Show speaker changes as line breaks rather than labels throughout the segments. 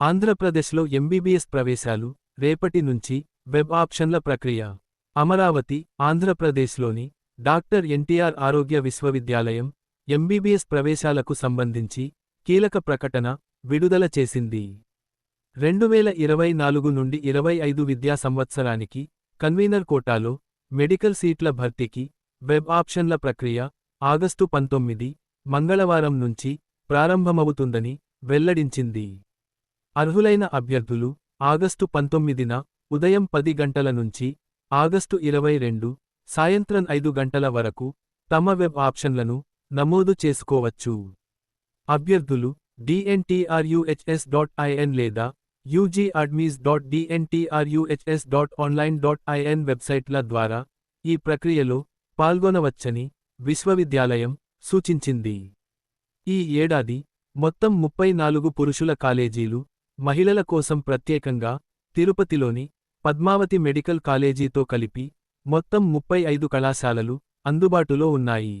ఆంధ్రప్రదేశ్లో ఎంబీబీఎస్ ప్రవేశాలు రేపటి నుంచి వెబ్ ఆప్షన్ల ప్రక్రియ. అమరావతి ఆంధ్రప్రదేశ్లోని డాక్టర్ ఎన్టీఆర్ ఆరోగ్య విశ్వవిద్యాలయం ఎంబీబీఎస్ ప్రవేశాలకు సంబంధించి కీలక ప్రకటన విడుదల చేసింది. రెండువేల ఇరవై నాలుగు నుండి ఇరవై ఐదు విద్యా సంవత్సరానికి కన్వీనర్ కోటాలో మెడికల్ సీట్ల భర్తీకి వెబ్ ఆప్షన్ల ప్రక్రియ ఆగస్టు పంతొమ్మిది మంగళవారం నుంచి ప్రారంభమవుతుందని వెల్లడించింది. అర్హులైన అభ్యర్థులు ఆగస్టు పంతొమ్మిదిన ఉదయం పది గంటల నుంచి ఆగస్టు ఇరవై రెండు సాయంత్రం ఐదు గంటల వరకు తమ వెబ్ ఆప్షన్లను నమోదు చేసుకోవచ్చు. అభ్యర్థులు డిఎన్టీఆర్యుహెచ్ఎస్ డాట్ ఐఎన్ లేదా ugadmiss dot DNTRUHS dot online dot IN వెబ్సైట్ల ద్వారా ఈ ప్రక్రియలో పాల్గొనవచ్చని విశ్వవిద్యాలయం సూచించింది. ఈ ఏడాది మొత్తం ముప్పై నాలుగు పురుషుల కాలేజీలు మహిళల కోసం ప్రత్యేకంగా తిరుపతిలోని పద్మావతి మెడికల్ కాలేజీతో కలిపి మొత్తం ముప్పై ఐదు కళాశాలలు అందుబాటులో ఉన్నాయి.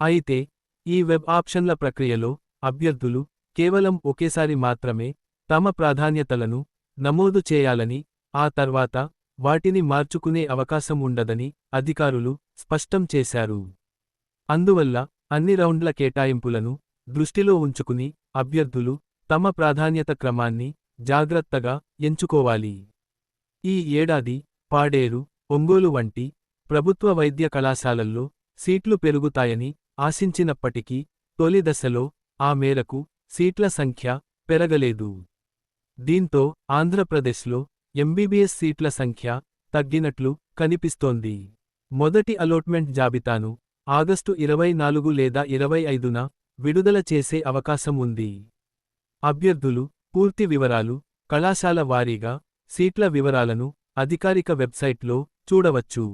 అయితే ఈ వెబ్ ఆప్షన్ల ప్రక్రియలో అభ్యర్థులు కేవలం ఒకేసారి మాత్రమే తమ ప్రాధాన్యతలను నమోదు చేయాలని ఆ తర్వాత వాటిని మార్చుకునే అవకాశం ఉండదని అధికారులు స్పష్టం చేశారు. అందువల్ల అన్ని రౌండ్ల కేటాయింపులను దృష్టిలో ఉంచుకుని అభ్యర్థులు తమ ప్రాధాన్యత క్రమాన్ని జాగ్రత్తగా ఎంచుకోవాలి. ఈ ఏడాది పాడేరు ఒంగోలు వంటి ప్రభుత్వ వైద్య కళాశాలల్లో సీట్లు పెరుగుతాయని ఆశించినప్పటికీ తొలి దశలో ఆ మేరకు సీట్ల సంఖ్య పెరగలేదు. దీంతో ఆంధ్రప్రదేశ్లో ఎంబీబీఎస్ సీట్ల సంఖ్య తగ్గినట్లు కనిపిస్తోంది. మొదటి అలోట్మెంట్ జాబితాను ఆగస్టు ఇరవై నాలుగు లేదా ఇరవై ఐదున విడుదల చేసే అవకాశం ఉంది. అభ్యర్థులు పూర్తి వివరాలు కళాశాల వారీగా సీట్ల వివరాలను అధికారిక వెబ్సైట్లో చూడవచ్చు.